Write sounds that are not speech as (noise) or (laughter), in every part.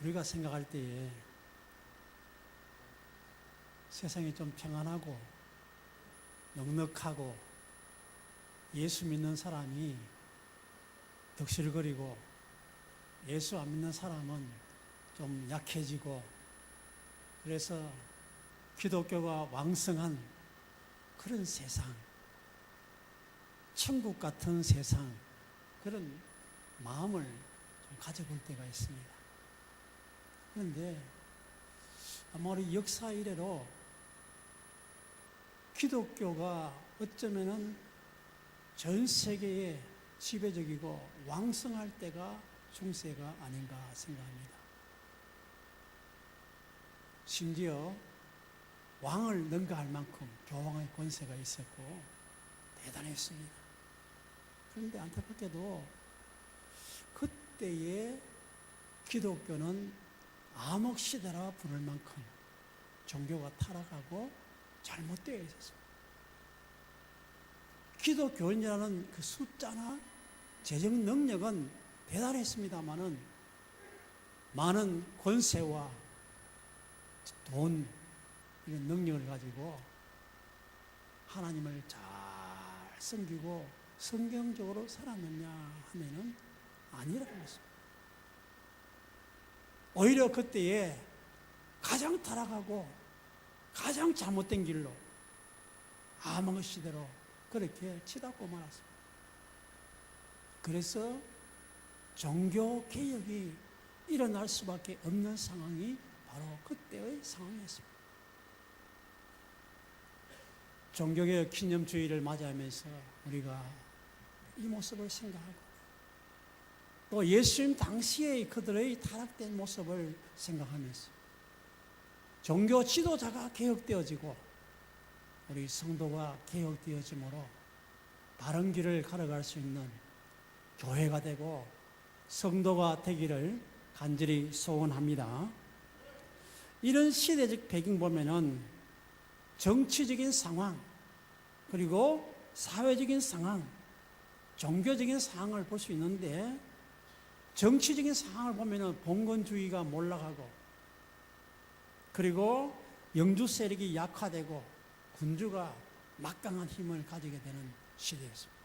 우리가 생각할 때에 세상이 좀 평안하고 넉넉하고 예수 믿는 사람이 덕실거리고 예수 안 믿는 사람은 좀 약해지고 그래서 기독교가 왕성한 그런 세상, 천국 같은 세상, 그런 마음을 좀 가져볼 때가 있습니다. 그런데 아마 우리 역사 이래로 기독교가 어쩌면은 전 세계에 지배적이고 왕성할 때가 중세가 아닌가 생각합니다. 심지어 왕을 능가할 만큼 교황의 권세가 있었고 대단했습니다. 그런데 안타깝게도 그때의 기독교는 암흑 시대라 부를 만큼 종교가 타락하고 잘못되어 있었습니다. 기독교인이라는 그 숫자나 재정 능력은 대단했습니다만은 많은 권세와 돈 이런 능력을 가지고 하나님을 잘 섬기고 성경적으로 살았느냐 하면은 아니라는 것입니다. 오히려 그때에 가장 타락하고 가장 잘못된 길로 암흑 시대로 그렇게 치닫고 말았습니다. 그래서 종교 개혁이 일어날 수밖에 없는 상황이 바로 그때의 상황이었습니다. 종교개혁 기념주의를 맞이하면서 우리가 이 모습을 생각하고 또 예수님 당시의 그들의 타락된 모습을 생각하면서 종교 지도자가 개혁되어지고 우리 성도가 개혁되어짐으로 바른 길을 걸어갈 수 있는 교회가 되고 성도가 되기를 간절히 소원합니다. 이런 시대적 배경 보면은 정치적인 상황 그리고 사회적인 상황, 종교적인 상황을 볼 수 있는데 정치적인 상황을 보면은 봉건주의가 몰락하고 그리고 영주 세력이 약화되고 군주가 막강한 힘을 가지게 되는 시대였습니다.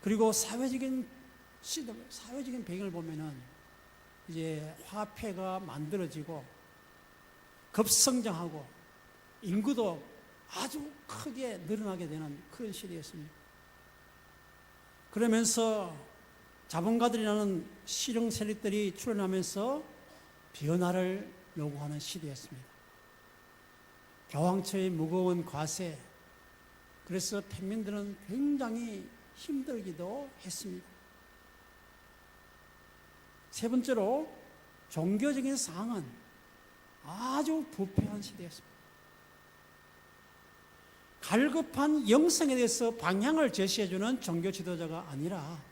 그리고 사회적인 시대, 사회적인 배경을 보면은 이제 화폐가 만들어지고 급성장하고 인구도 아주 크게 늘어나게 되는 그런 시대였습니다. 그러면서 자본가들이라는 실용 세력들이 출현하면서 변화를 요구하는 시대였습니다. 교황처의 무거운 과세, 그래서 평민들은 굉장히 힘들기도 했습니다. 세 번째로 종교적인 상황은 아주 부패한 시대였습니다. 갈급한 영성에 대해서 방향을 제시해주는 종교 지도자가 아니라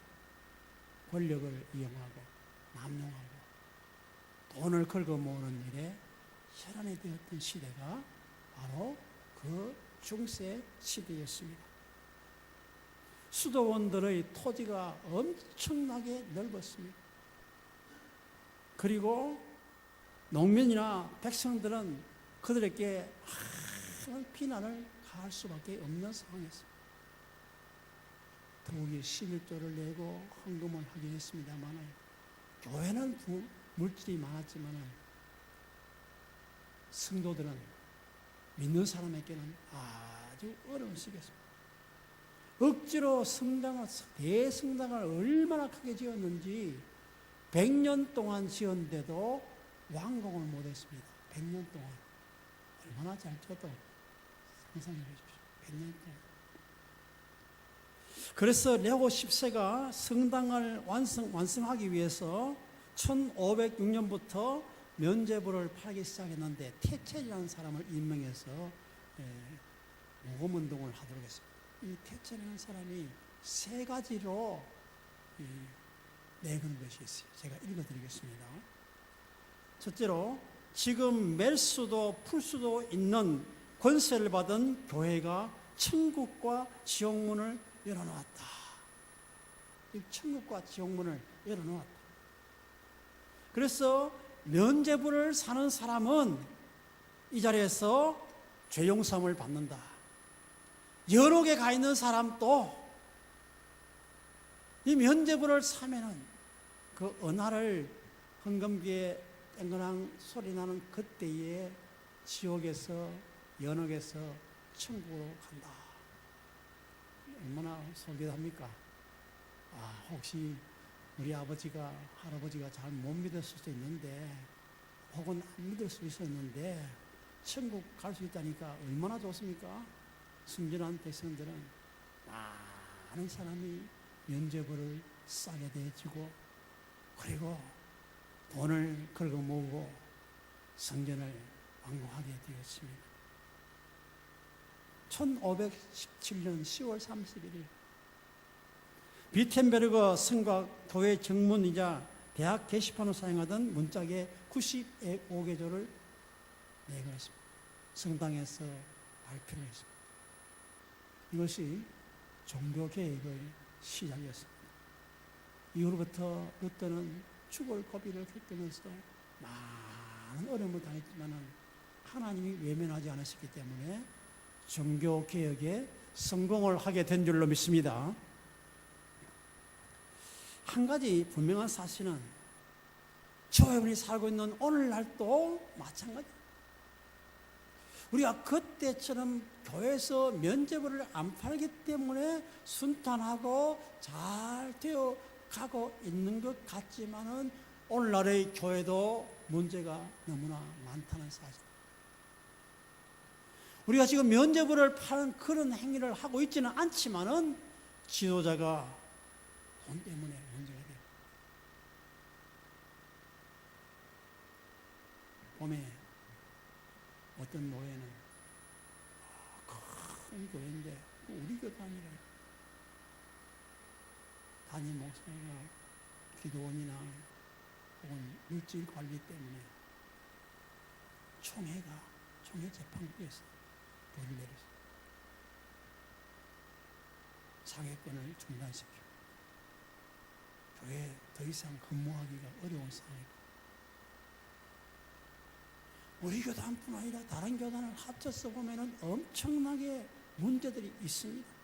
권력을 이용하고 남용하고 돈을 긁어 모으는 일에 혈안이 되었던 시대가 바로 그 중세 시대였습니다. 수도원들의 토지가 엄청나게 넓었습니다. 그리고 농민이나 백성들은 그들에게 많은 비난을 가할 수밖에 없는 상황이었습니다. 더욱이 11조를 내고 헌금을 하긴 했습니다만 교회는 부, 물질이 많았지만 성도들은 믿는 사람에게는 아주 어려운 시기였습니다. 억지로 성당을, 대성당을 얼마나 크게 지었는지 100년 동안 지었는데도 완공을 못했습니다. 100년 동안. 얼마나 잘 쳐도 상상해 보십시오. 100년 동안. 그래서 레오 10세가 성당을 완성, 완성하기 위해서 1506년부터 면제부를 팔기 시작했는데 태첼이라는 사람을 임명해서 예, 모금운동을 하도록 했습니다. 이 태첼이라는 사람이 세 가지로 이, 내건 것이 있어요. 제가 읽어드리겠습니다. 첫째로 지금 맬 수도 풀 수도 있는 권세를 받은 교회가 천국과 지옥문을 열어놓았다. 이 천국과 지옥문을 열어놓았다. 그래서 면제부를 사는 사람은 이 자리에서 죄용삼을 받는다. 여러 개가 있는 사람도 이 면제부를 사면은 그 은하를 헌금기에 땡그랑 소리 나는 그때에 지옥에서 연옥에서 천국으로 간다. 얼마나 솔깃합니까? 아, 혹시 우리 아버지가 할아버지가 잘 못 믿었을 수도 있는데 혹은 안 믿을 수 있었는데 천국 갈 수 있다니까 얼마나 좋습니까? 순전한 백성들은 많은 사람이 면죄부를 싸게 되어지고 그리고 돈을 긁어 모으고 성전을 완공하게 되었습니다. 1517년 10월 31일 비텐베르그 성곽 교회 정문이자 대학 게시판을 사용하던 문짝의 95개조를 내걸었습니다. 성당에서 발표를 했습니다. 이것이 종교개혁의 시작이었습니다. 이후로부터 루터는 죽을 고비를 겪으면서 많은 어려움을 당했지만 하나님이 외면하지 않으셨기 때문에 종교 개혁에 성공을 하게 된 줄로 믿습니다. 한 가지 분명한 사실은 저 여러분이 살고 있는 오늘날도 마찬가지. 우리가 그때처럼 교회에서 면죄부를 안 팔기 때문에 순탄하고 잘 되어 가고 있는 것 같지만은 오늘날의 교회도 문제가 너무나 많다는 사실. 우리가 지금 면죄부를 파는 그런 행위를 하고 있지는 않지만은 지도자가 돈 때문에 문제가 돼요. 봄에 어떤 노예는 아, 큰 교회인데 우리 교도 아니라 담임 목사가 기도원이나 혹은 물질 관리 때문에 총회가 총회 재판부에서 벌을 내렸어요. 사회권을 중단시켜. 교회 더 이상 근무하기가 어려운 상황이고 우리 교단뿐 아니라 다른 교단을 합쳐서 보면은 엄청나게 문제들이 있습니다.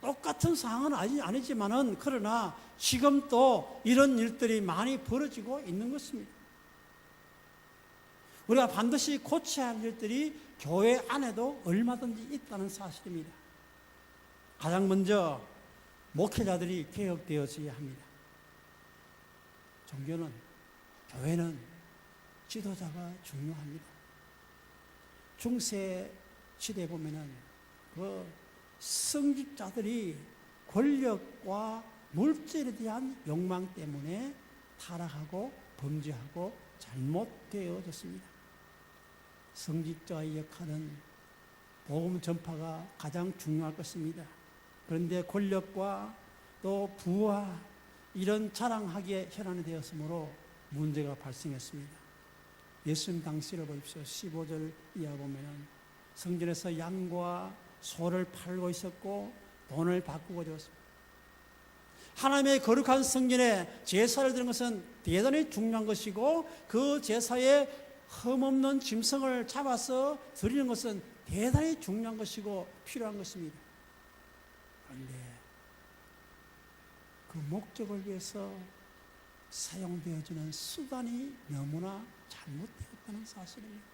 똑같은 상황은 아니, 아니지만은 그러나 지금 또 이런 일들이 많이 벌어지고 있는 것입니다. 우리가 반드시 고쳐야 할 일들이 교회 안에도 얼마든지 있다는 사실입니다. 가장 먼저 목회자들이 개혁되어져야 합니다. 종교는, 교회는 지도자가 중요합니다. 중세 시대에 보면은 그 성직자들이 권력과 물질에 대한 욕망 때문에 타락하고 범죄하고 잘못되어졌습니다. 성직자의 역할은 복음 전파가 가장 중요할 것입니다. 그런데 권력과 또 부와 이런 자랑하기에 혈안이 되었으므로 문제가 발생했습니다. 예수님 당시를 보십시오. 15절 이하 보면은 성전에서 양과 소를 팔고 있었고 돈을 바꾸고 되었습니다. 하나님의 거룩한 성전에 제사를 드리는 것은 대단히 중요한 것이고 그 제사에 흠없는 짐승을 잡아서 드리는 것은 대단히 중요한 것이고 필요한 것입니다. 그런데 그 목적을 위해서 사용되어지는 수단이 너무나 잘못되었다는 사실입니다.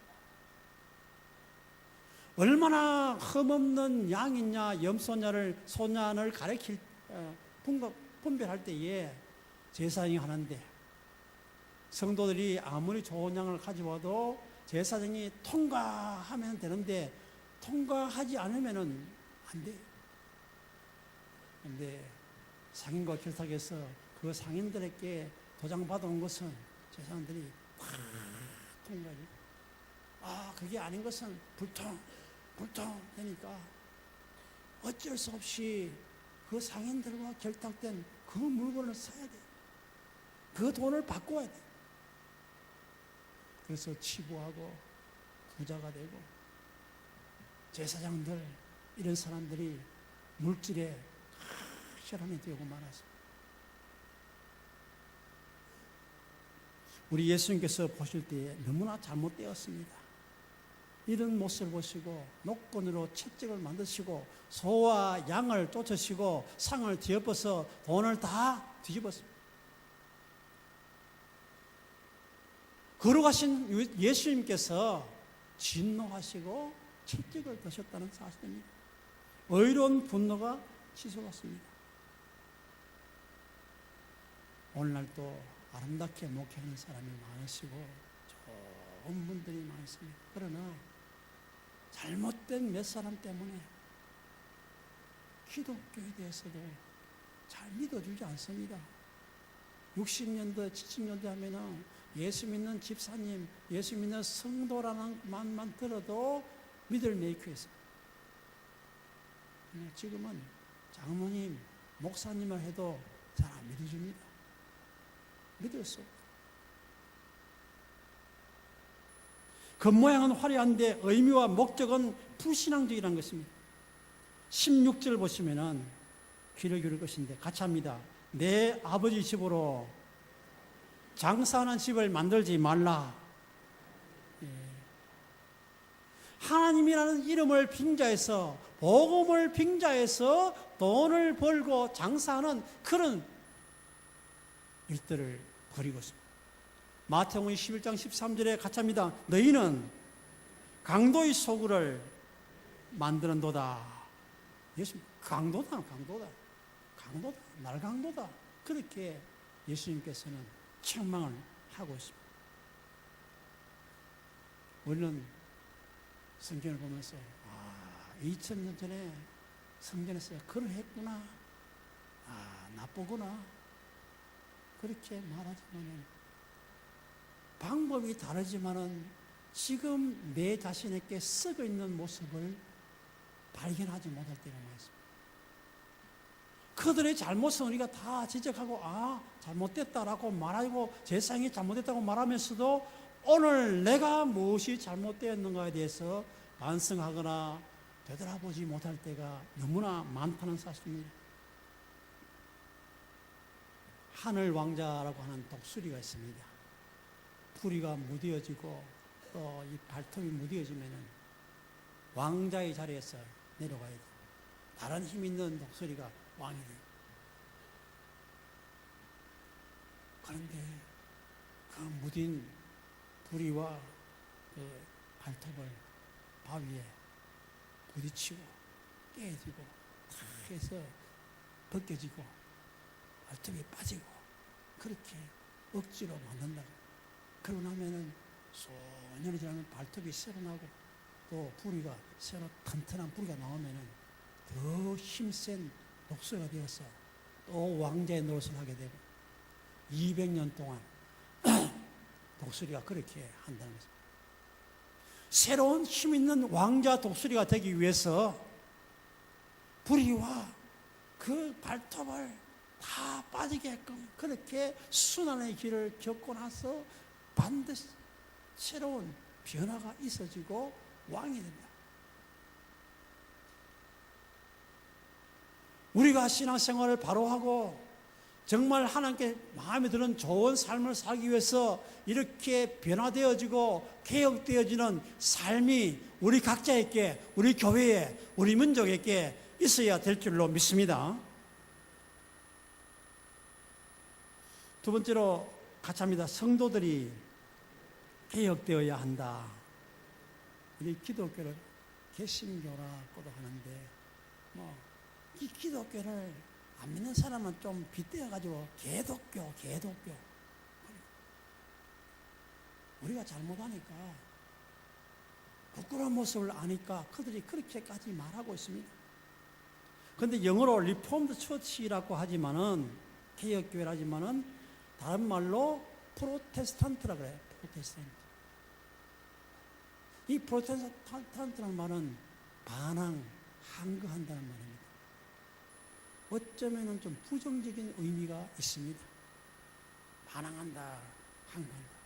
얼마나 흠없는 양이냐 염소냐를 소냐를 가리킬 어, 분별할 때에 제사장이 하는데 성도들이 아무리 좋은 양을 가져와도 제사장이 통과하면 되는데 통과하지 않으면은 안 돼. 근데 상인과 결탁해서 그 상인들에게 도장 받아온 것은 제사장들이 팍 통과해. 아, 그게 아닌 것은 불통, 불통 되니까 어쩔 수 없이 그 상인들과 결탁된 그 물건을 사야 돼. 그 돈을 바꿔야 돼. 그래서 치부하고 부자가 되고 제사장들 이런 사람들이 물질에 혈안이 되고 말았습니다. 우리 예수님께서 보실 때에 너무나 잘못되었습니다. 이런 모습을 보시고 노건으로 채찍을 만드시고 소와 양을 쫓으시고 상을 뒤엎어서 돈을 다 뒤집었습니다. 걸어가신 예수님께서 진노하시고 채찍을 드셨다는 사실입니다. 의로운 분노가 치솟았습니다. 오늘날도 아름답게 목회하는 사람이 많으시고 좋은 분들이 많습니다. 그러나 잘못된 몇 사람 때문에 기독교에 대해서도 잘 믿어주지 않습니다. 60년대, 70년대 하면은 예수 믿는 집사님, 예수 믿는 성도라는 말만 들어도 믿을 메이크했어요. 지금은 장모님, 목사님을 해도 잘 안 믿어줍니다. 믿을 수. 겉모양은 화려한데 의미와 목적은 불신앙적이라는 것입니다. 16절 보시면은 귀를 기울일 것인데 같이 합니다. 내 아버지 집으로 장사하는 집을 만들지 말라. 예. 하나님이라는 이름을 빙자해서 복음을 빙자해서 돈을 벌고 장사하는 그런 일들을 벌이고 있습니다. 마태복음 11장 13절에 같이 합니다. 너희는 강도의 소굴을 만드는 도다. 예수 강도다, 강도다. 강도다, 날 강도다. 그렇게 예수님께서는 책망을 하고 있습니다. 우리는 성경을 보면서 아, 2000년 전에 성경에서 그걸 했구나. 아, 나쁘구나. 그렇게 말하지만은 방법이 다르지만은 지금 내 자신에게 썩어 있는 모습을 발견하지 못할 때가 많습니다. 그들의 잘못은 우리가 다 지적하고 아 잘못됐다라고 말하고 세상이 잘못됐다고 말하면서도 오늘 내가 무엇이 잘못되었는가에 대해서 반성하거나 되돌아보지 못할 때가 너무나 많다는 사실입니다. 하늘 왕자라고 하는 독수리가 있습니다. 뿌리가 무뎌지고 또 이 발톱이 무뎌지면은 왕자의 자리에서 내려가야 돼. 다른 힘 있는 독수리가 왕이 돼. 그런데 그 무딘 뿌리와 그 발톱을 바위에 부딪히고 깨지고 다 해서 벗겨지고 발톱이 빠지고 그렇게 억지로 만든다. 그러고 나면은 소년이 지나면 발톱이 새로 나고 또 뿌리가 새로 튼튼한 뿌리가 나오면은 더 힘센 독수리가 되어서 또 왕자의 노릇을 하게 되고 200년 동안 (clears throat) 독수리가 그렇게 한다는 것입니다. 새로운 힘 있는 왕자 독수리가 되기 위해서 뿌리와 그 발톱을 다 빠지게끔 그렇게 순환의 길을 겪고 나서 반드시 새로운 변화가 있어지고 왕이 됩니다. 우리가 신앙생활을 바로 하고 정말 하나님께 마음에 드는 좋은 삶을 살기 위해서 이렇게 변화되어지고 개혁되어지는 삶이 우리 각자에게, 우리 교회에, 우리 민족에게 있어야 될 줄로 믿습니다. 두 번째로 같이 합니다. 성도들이 개혁되어야 한다. 우리 기독교를 개신교라고도 하는데, 뭐, 이 기독교를 안 믿는 사람은 좀 빗대어가지고 개독교, 개독교. 우리가 잘못하니까 부끄러운 모습을 아니까 그들이 그렇게까지 말하고 있습니다. 그런데 영어로 리폼드 처치라고 하지만은 개혁교회라지만은 다른 말로 프로테스탄트라 그래요. 프로테스탄트. 이 프로테스탄트라는 말은 반항, 항거한다는 말입니다. 어쩌면 좀 부정적인 의미가 있습니다. 반항한다, 항거한다.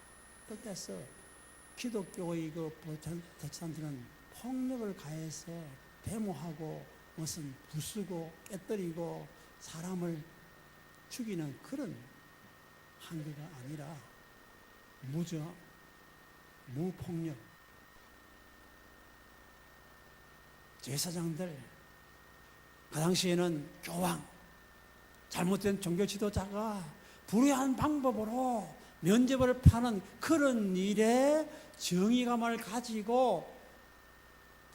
그래서 기독교의 그 프로테스탄트는 폭력을 가해서 데모하고 무슨 부수고 깨뜨리고 사람을 죽이는 그런 한계가 아니라 무저, 무폭력, 제사장들, 그 당시에는 교황, 잘못된 종교 지도자가 불의한 방법으로 면죄부를 파는 그런 일에 정의감을 가지고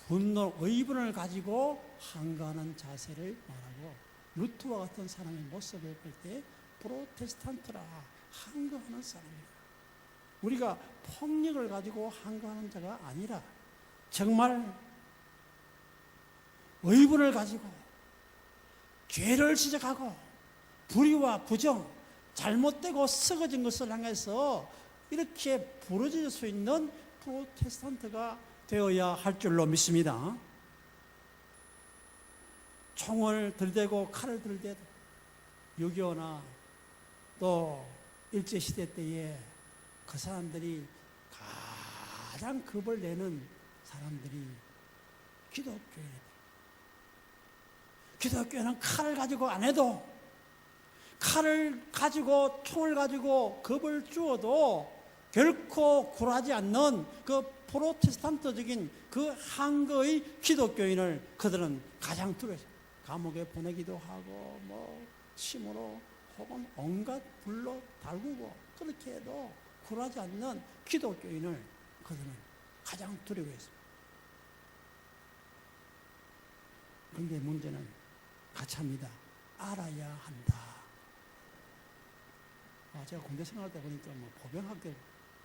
분노, 의분을 가지고 한가하는 자세를 말하고 루트와 같은 사람의 모습을 볼 때 프로테스탄트라 한가하는 사람이다. 우리가 폭력을 가지고 한가하는 자가 아니라 정말 의분을 가지고 죄를 지적하고 불의와 부정, 잘못되고 썩어진 것을 향해서 이렇게 부러질 수 있는 프로테스탄트가 되어야 할 줄로 믿습니다. 총을 들대고 칼을 들대도 6.25나 또 일제시대 때에 그 사람들이 가장 겁을 내는 사람들이 기독교인이다. 기독교는 칼을 가지고 안 해도 칼을 가지고 총을 가지고 겁을 주어도 결코 굴하지 않는 그 프로테스탄트적인 그 한거의 기독교인을 그들은 가장 두려워 감옥에 보내기도 하고 뭐 침으로 혹은 온갖 불로 달구고 그렇게 해도 굴하지 않는 기독교인을 그들은 가장 두려워했습니다. 그런데 문제는 가차입니다. 알아야 한다. 아, 제가 군대 생활하다 보니까 뭐 보병학교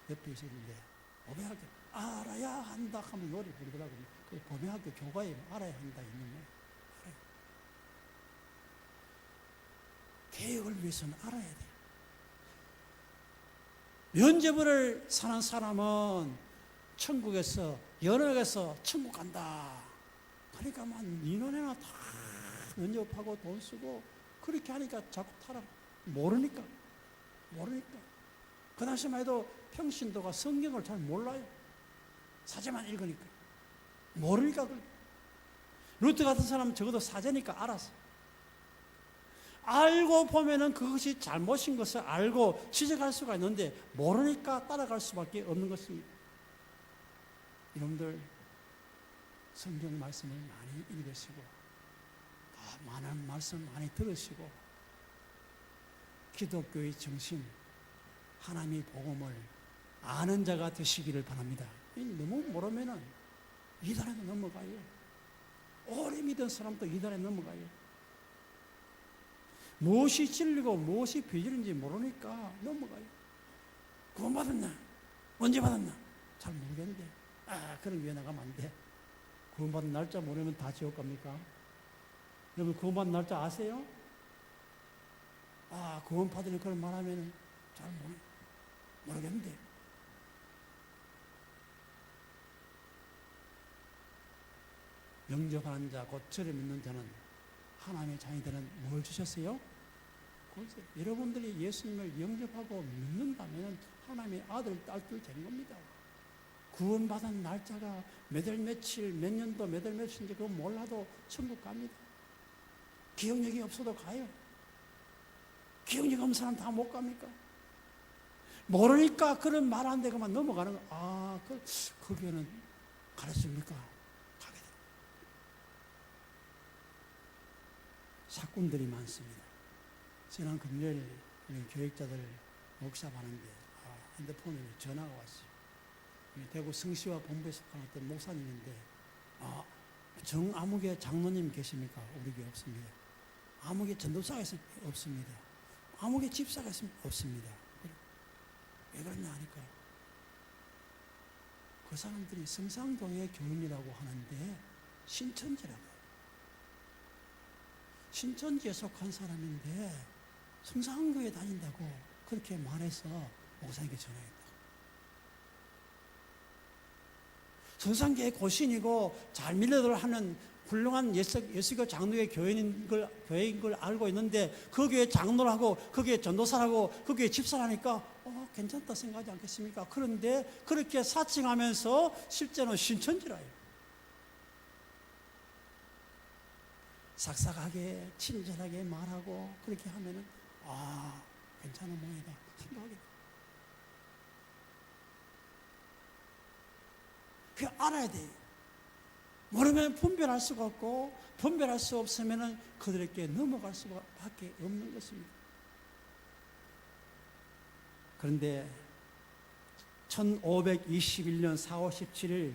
옆에 있었는데 보병학교 알아야 한다 하면 노래 부르더라고요. 그 보병학교 교과에 알아야 한다 있는 거예요. 알아요. 개혁을 위해서는 알아야 돼요. 면죄부를 사는 사람은 천국에서 연옥에서 천국 간다. 그러니까 막 인원에나 다 면접하고 돈 쓰고 그렇게 하니까 자꾸 타라. 모르니까. 모르니까. 그 당시만 해도 평신도가 성경을 잘 몰라요. 사제만 읽으니까. 모르니까 그래. 루트 같은 사람은 적어도 사제니까 알았어. 알고 보면은 그것이 잘못인 것을 알고 지적할 수가 있는데 모르니까 따라갈 수밖에 없는 것입니다. 여러분들 성경 말씀을 많이 읽으시고 또 많은 말씀 많이 들으시고 기독교의 정신 하나님의 복음을 아는 자가 되시기를 바랍니다. 너무 모르면은 이단에도 넘어가요. 오래 믿은 사람도 이단에 넘어가요. 무엇이 진리고 무엇이 비진리인지 모르니까 넘어가요. 구원 받았나? 언제 받았나? 잘 모르겠는데. 아, 그럼 왜 나가면 안 돼? 구원 받은 날짜 모르면 다 지옥 갑니까? 여러분 구원 받은 날짜 아세요? 아, 구원 받으니 그걸 말하면 잘 모르, 모르겠는데. 영접하는 자, 곧 저를 믿는 자는 하나님의 자녀들은 뭘 주셨어요? 글쎄, 여러분들이 예수님을 영접하고 믿는다면 하나님의 아들, 딸들 된 겁니다. 구원받은 날짜가 몇월 며칠, 몇 년도 몇월 며칠인지 그거 몰라도 천국 갑니다. 기억력이 없어도 가요. 기억력 없는 사람 다 못 갑니까? 모르니까 그런 말 안 되고만 넘어가는 거. 아, 그, 그 교회는 가르칩니까? 가게 됩니다. 사건들이 많습니다. 지난 금요일 교육자들 목사 하는데 아, 핸드폰에 전화가 왔어요. 이 대구 성시와 본부에 속한 어떤 목사님인데 아, 정아무개 장로님 계십니까? 우리 교회 없습니다. 아무개 전도사가 있, 없습니다. 아무개 집사가 있, 없습니다. 왜 그러냐 하니까 그 사람들이 성상동의 교인이라고 하는데 신천지라고. 신천지에 속한 사람인데 성상교회 다닌다고 그렇게 말해서 목사님께 전화했다. 성상교회 고신이고 잘 밀려들 하는 훌륭한 예수교 장로의 교회인 걸, 교회인 걸 알고 있는데 그 교회 장로라고 그 교회 전도사라고 그 교회 집사라니까 어, 괜찮다 생각하지 않겠습니까? 그런데 그렇게 사칭하면서 실제는 신천지라요. 삭삭하게 친절하게 말하고 그렇게 하면은 아 괜찮은 모양이다 생각이 그 알아야 돼요. 모르면 분별할 수가 없고 분별할 수 없으면 그들에게 넘어갈 수밖에 없는 것입니다. 그런데 1521년 4월 17일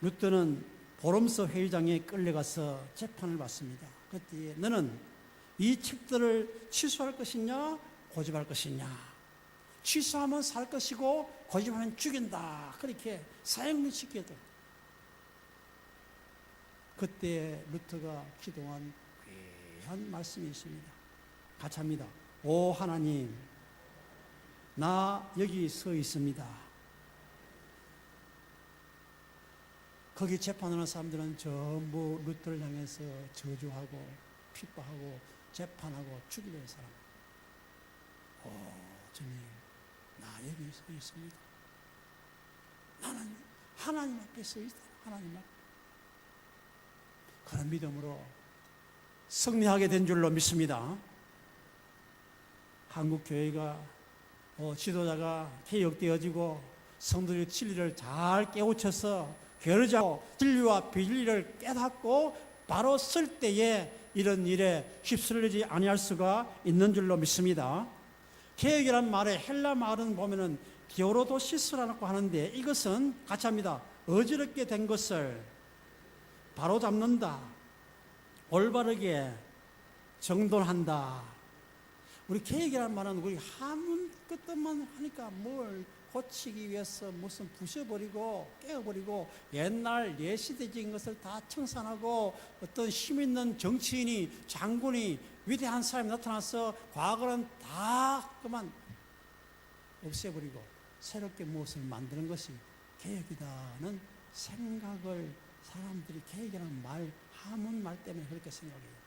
루터는 보름서 회의장에 끌려가서 재판을 받습니다. 그때 너는 이 책들을 취소할 것이냐 고집할 것이냐 취소하면 살 것이고 고집하면 죽인다 그렇게 사형을 시켜도 그때 루터가 기도한 귀한 말씀이 있습니다. 같이 합니다. 오 하나님 나 여기 서 있습니다. 거기 재판하는 사람들은 전부 루터를 향해서 저주하고 핍박하고 재판하고 죽이려는 사람. 오 주님 나 여기 서 있습니다. 나는 하나님 앞에 서 있다. 하나님 앞에. 그런 믿음으로 승리하게 된 줄로 믿습니다. 한국 교회가 어, 지도자가 개혁되어지고 성도들의 진리를 잘 깨우쳐서 겨루자고 진리와 비진리를 깨닫고 바로 쓸 때에 이런 일에 휩쓸리지 아니할 수가 있는 줄로 믿습니다. 개혁이란 말의 헬라 말은 보면은 기어로도시스라고 하는데 이것은 같이 합니다. 어지럽게 된 것을 바로 잡는다. 올바르게 정돈한다. 우리 계획이라는 말은 우리 끝만 하니까 뭘 고치기 위해서 무슨 부셔버리고 깨어버리고 옛날 예시대적인 것을 다 청산하고 어떤 힘 있는 정치인이 장군이 위대한 사람이 나타나서 과거는 다 그만 없애버리고 새롭게 무엇을 만드는 것이 계획이다는 생각을 사람들이 계획이라는 말, 하문 말 때문에 그렇게 생각해요.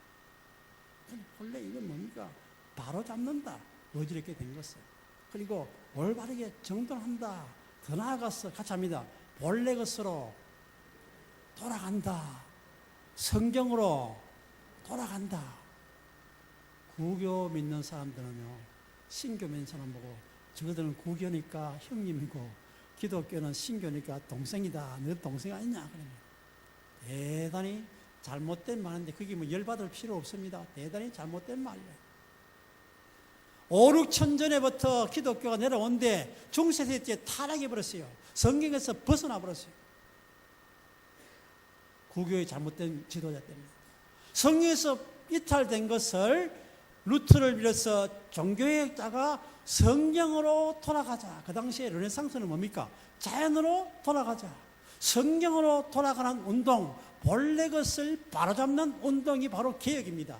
본래 이건 뭡니까? 바로 잡는다. 어지럽게 된 것을. 그리고 올바르게 정돈한다. 더 나아가서 같이 합니다. 본래 것으로 돌아간다. 성경으로 돌아간다. 구교 믿는 사람들은요, 신교 믿는 사람 보고, 저들은 구교니까 형님이고, 기독교는 신교니까 동생이다. 너 동생 아니냐? 그러면. 대단히 잘못된 말인데 그게 뭐 열받을 필요 없습니다. 대단히 잘못된 말이에요. 5, 6천 전에부터 기독교가 내려온데 중세대 때 타락해 버렸어요. 성경에서 벗어나 버렸어요. 구교의 잘못된 지도자 때문에. 성경에서 이탈된 것을 루트를 빌어서 종교학자가 성경으로 돌아가자. 그 당시에 르네상스는 뭡니까? 자연으로 돌아가자. 성경으로 돌아가는 운동, 본래 것을 바로잡는 운동이 바로 개혁입니다.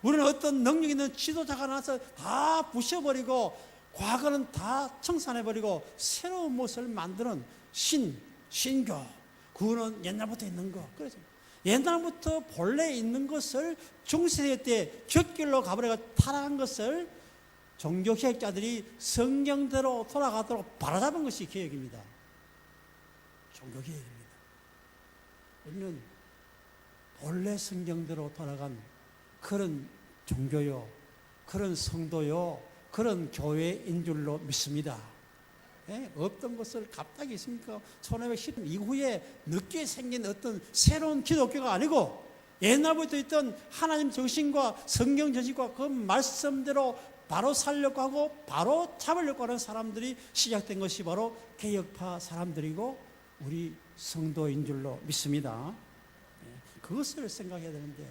우리는 어떤 능력 있는 지도자가 나서 다 부셔버리고 과거는 다 청산해버리고 새로운 모습을 만드는 신, 신교. 그거는 옛날부터 있는 거. 그래서 옛날부터 본래 있는 것을 중세대 때 격길로 가버려가 타락한 것을 종교 개혁자들이 성경대로 돌아가도록 바로잡은 것이 개혁입니다. 종교개혁입니다. 우리는 본래 성경대로 돌아간 그런 종교요, 그런 성도요, 그런 교회인 줄로 믿습니다. 예? 없던 것을 갑자기 있습니까? 1510 이후에 늦게 생긴 어떤 새로운 기독교가 아니고 옛날부터 있던 하나님 정신과 성경 정신과 그 말씀대로 바로 살려고 하고 바로 잡으려고 하는 사람들이 시작된 것이 바로 개혁파 사람들이고 우리 성도인 줄로 믿습니다. 예, 그것을 생각해야 되는데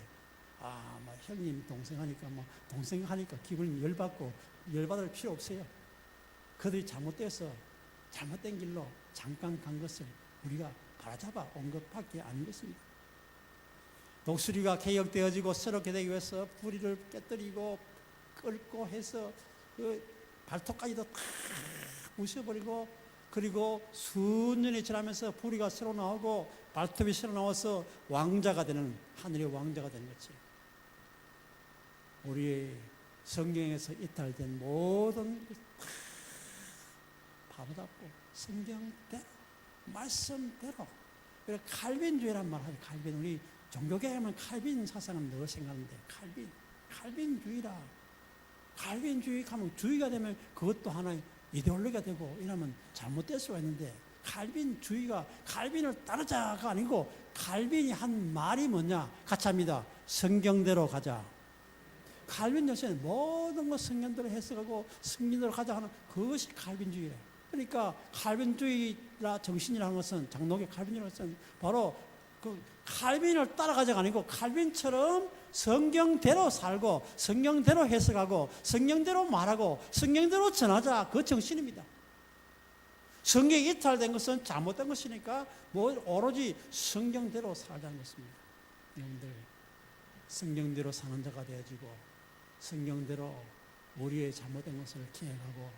아, 뭐 형님 동생 하니까 뭐 동생 하니까 기분 열받고 열받을 필요 없어요. 그들이 잘못돼서 잘못된 길로 잠깐 간 것을 우리가 바로잡아 온 것밖에 아닌 것입니다. 독수리가 개혁되어지고 새롭게 되기 위해서 뿌리를 깨뜨리고 끌고 해서 그 발톱까지도 다 부셔버리고 그리고 수년이 지나면서 뿌리가 새로 나오고 발톱이 새로 나와서 왕자가 되는 하늘의 왕자가 되는 거지. 우리 성경에서 이탈된 모든 다 바로잡고 성경대로 말씀대로 칼빈주의란 말 하죠. 칼빈 우리 종교계 하면 칼빈 사상은 늘 생각하는데 칼빈 칼빈주의라 칼빈주의 하면 주의가 되면 그것도 하나의 이데올로기가 되고 이러면 잘못될 수가 있는데 칼빈 주의가 칼빈을 따르자가 아니고 칼빈이 한 말이 뭐냐? 같이 합니다. 성경대로 가자. 칼빈 요새는 모든 것 성경대로 해석하고 성경대로 가자 하는 그것이 칼빈주의래. 그러니까 칼빈주의라 정신이라는 것은 장로교 칼빈이라는 것은 바로 그 칼빈을 따라가자가 아니고 칼빈처럼 성경대로 살고 성경대로 해석하고 성경대로 말하고 성경대로 전하자 그 정신입니다. 성경이 이탈된 것은 잘못된 것이니까 뭐 오로지 성경대로 살자는 것입니다. 여러분들 성경대로 사는 자가 되어지고 성경대로 우리의 잘못된 것을 기억하고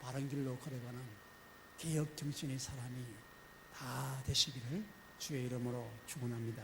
바른 길로 걸어가는 개혁 정신의 사람이 다 되시기를 주의 이름으로 축원합니다.